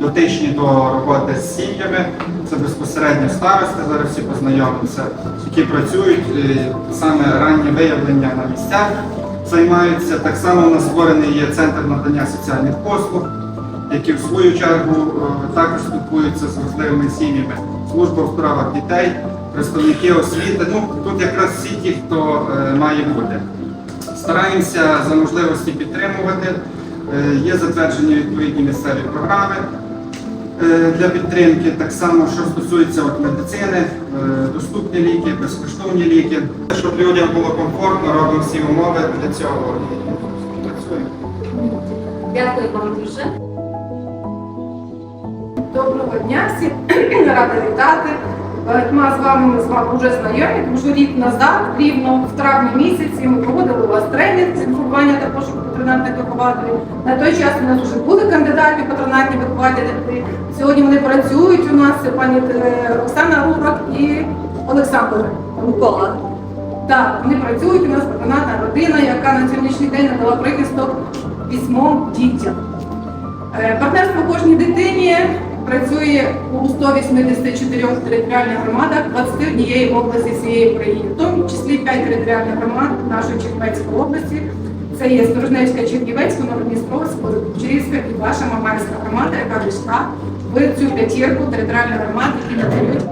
дотичні до роботи з сім'ями. Це безпосередньо старости, зараз всі познайомимося, які працюють саме раннє виявлення на місцях, займаються. Так само у нас створений є центр надання соціальних послуг, які в свою чергу е, також спілкуються з важливими сім'ями. Служба у справах дітей, представники освіти. Ну тут якраз всі ті, хто е, має бути. Стараємося за можливості підтримувати. Е, Є затверджені відповідні місцеві програми е, для підтримки. Так само, що стосується от медицини, е, доступні ліки, безкоштовні ліки. Щоб людям було комфортно, робимо всі умови для цього працюємо. Дякую вам дуже. Доброго дня всім рада вітати. Багатьма з вами ми з вами вже знайомі, тому що рік назад, рівно в травні місяці, ми проводили у вас тренінг з інформування та пошуку патронатних вихователів. На той час у нас вже були кандидати патронатні вихователі. Сьогодні вони працюють у нас пані е, Оксана Рурак і Олександр Микола. Так, вони працюють у нас патронатна родина, яка на сьогоднішній день надала прихисток письмом дітям. Е, Партнерство кожній дитині працює у 184 територіальних громадах 21 області всієї України, в тому числі 5 територіальних громад нашої Чернівецької області. Це є Сторожневська, Чернівецька, Новодністровська, Кучерівська і ваша Мамайська громада, яка війшла в цю п'ятірку територіальних громад, які надають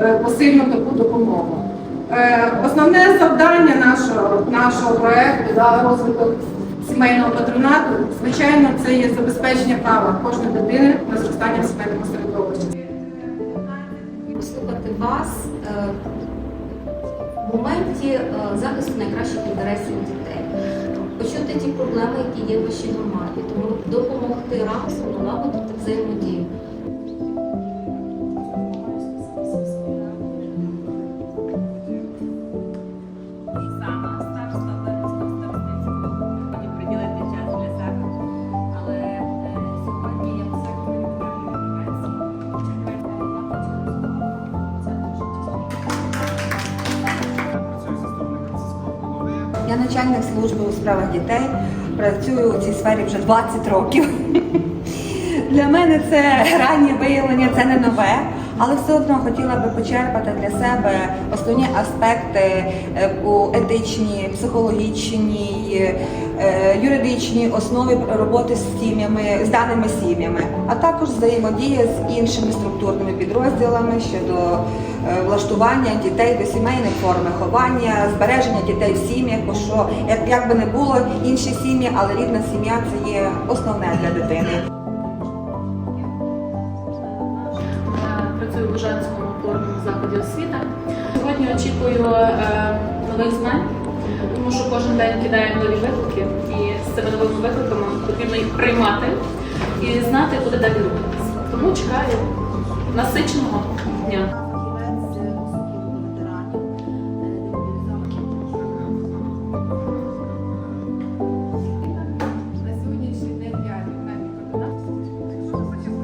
е, посильну таку допомогу. Е, Основне завдання нашого, нашого проекту да, розвиток сімейного патронату, звичайно, це є забезпечення права кожної дитини на зростання в сімейному середовищі. Послухати вас е, в моменті е, захисту найкращих інтересів дітей, почути ті проблеми, які є в вашій громаді, тому допомогти разом налагодити взаємодію. Начальник служби у справах дітей. Працюю у цій сфері вже 20 років. Для мене це раннє виявлення, це не нове, але все одно хотіла би почерпати для себе основні аспекти е, у етичній, психологічній, е, юридичній основі роботи з сім'ями, з даними сім'ями, а також взаємодія з іншими структурними підрозділами щодо е, влаштування дітей до сімейних форм виховання, збереження дітей в сім'ях, бо що як би не було інші сім'ї, але рідна сім'я це є основне для дитини. Шевченському опорному закладі освіти. Сьогодні очікую е, нових знань, тому що кожен день кидає нові виклики, і з цими новими викликами потрібно їх приймати і знати, куди далі рухатися. Тому чекаю насиченого дня. На сьогоднішній день я на мікроканал.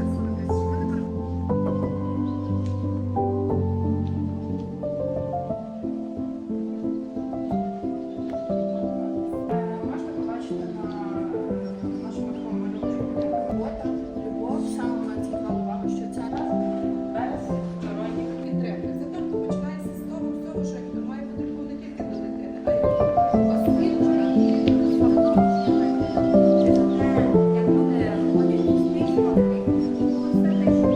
Thank you.